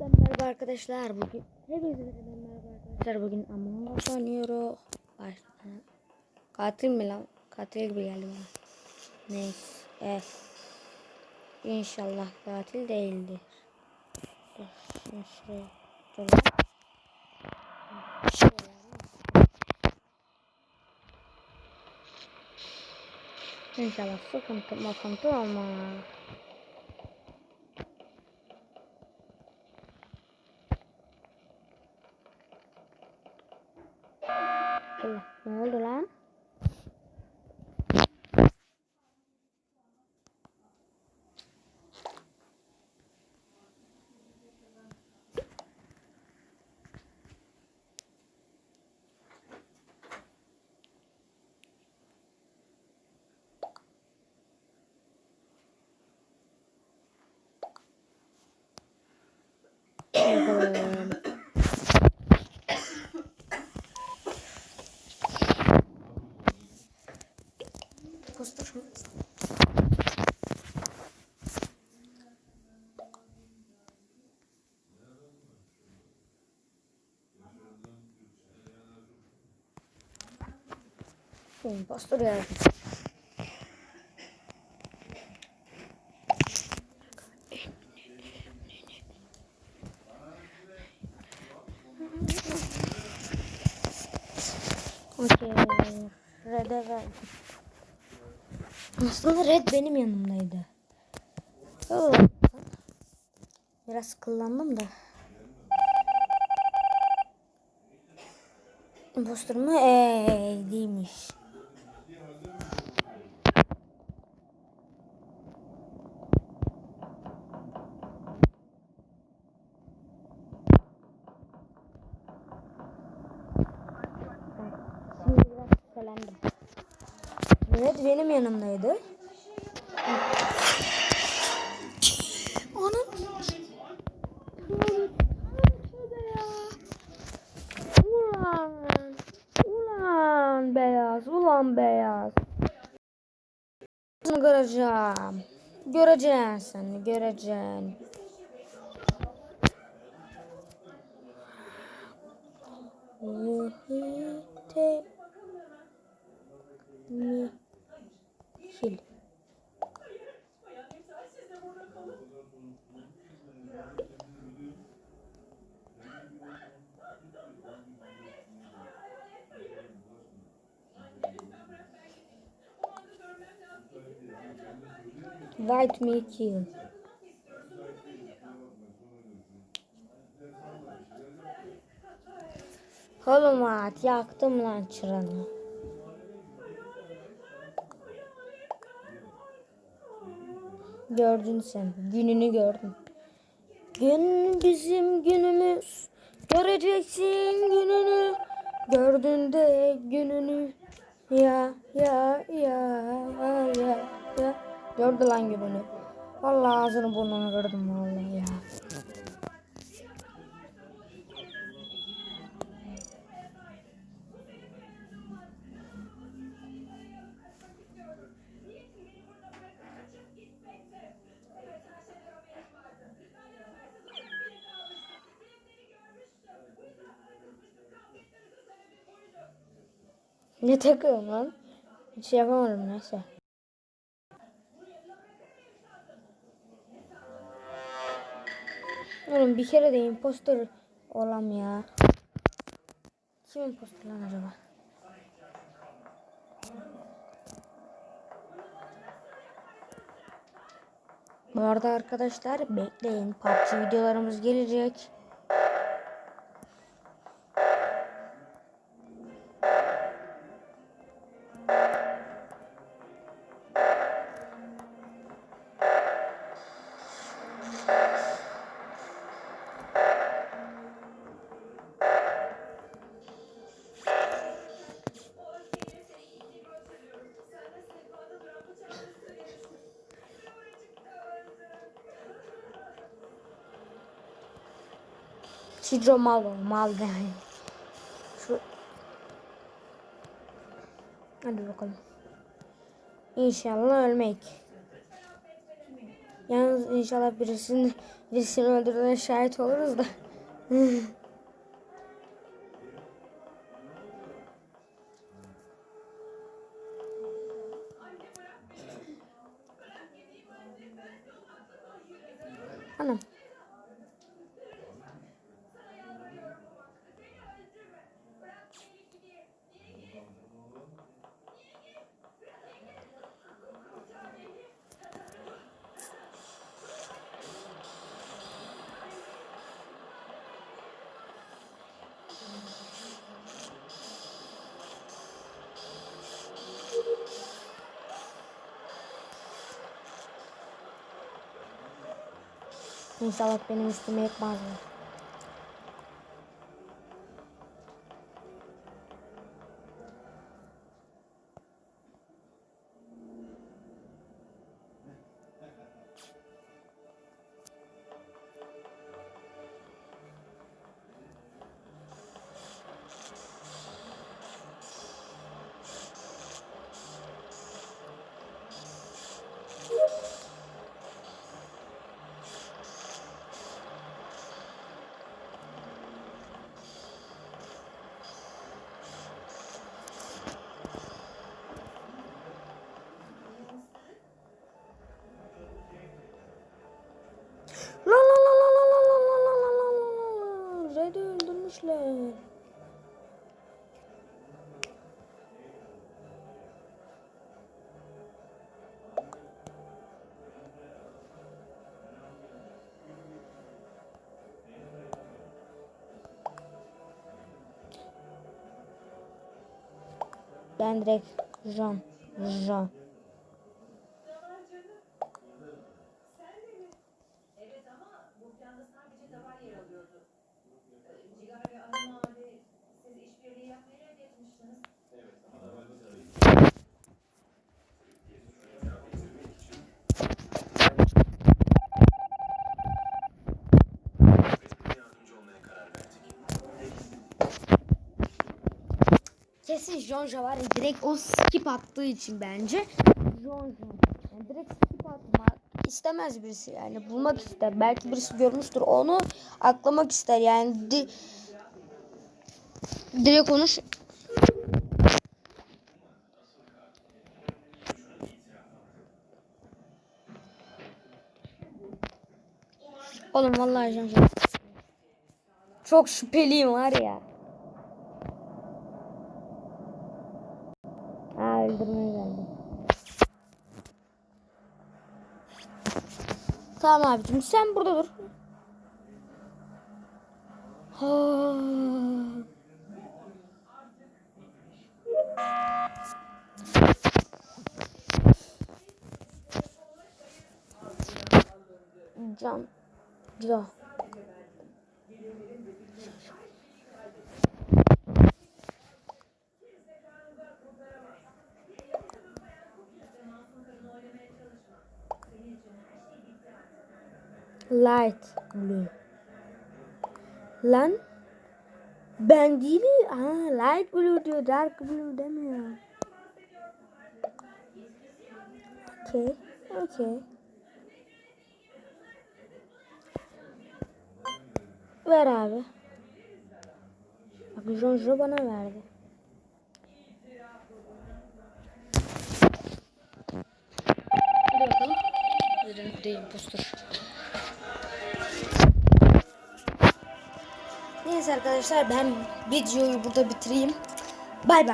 Ben merhaba arkadaşlar bugün hepinize merhaba arkadaşlar bugün Among Us oynuyoruz. Baş... Katil mi lan? Katil gibi geldi bana. Neyse. Eh. İnşallah katil değildir. Dur, Şimdi şuraya. Şuraya İnşallah sıkıntı olmaz. Allah, ne oldu lan? Bakalım. Poster. Impostor ya. Okey. Red'e ver. Aslında Red benim yanımdaydı. Biraz kullandım da. Imposter mı? Eee değilmiş. Şimdi biraz şüphelendim. Red benim yanımdaydı. Onun Ulan Ulan beyaz Ulan beyaz. Seni göreceğim. Göreceksin seni göreceksin. Yiğite Mihil White me kill. Oğlum at yaktım lan çıranı. Gördün sen. Gününü gördün. Gün bizim günümüz. Göreceksin gününü. Gördün de gününü. Ya ya ya ya ya. Gördü lan gününü. Vallahi ağzını burnunu kırdım vallahi ya. Ne takıyorum lan? Hiç şey yapamadım neyse. Oğlum bir kere de impostor olam ya. Kim impostor lan acaba? Bu arada arkadaşlar bekleyin. PUBG videolarımız gelecek. Sidro mal o, mal yani. Şu Hadi bakalım. İnşallah ölmek. Yalnız inşallah birisini Birisini öldürdüğüne şahit oluruz da. İnşallah benim üstüme yıkmazlar. Öldürmüşler. Ben direkt Jean. Jean. Kesin Jonja var direkt o skip attığı için bence. Jonja. Yani direkt skip atma istemez birisi yani bulmak ister. Belki birisi görmüştür onu aklamak ister yani di direkt onu Oğlum vallahi Jonja. Çok şüpheliyim var ya. Ha öldürmeye geldi. Tamam abicim sen burada dur. Can. Can. Light blue. Lan ben değilim. Ha, light blue diyor. Dark blue demiyor. Okay. Okay. Ver abi. Bak Jonjo bana verdi. Hadi bakalım. Değil impostor. Neyse arkadaşlar ben videoyu burada bitireyim. Bay bay.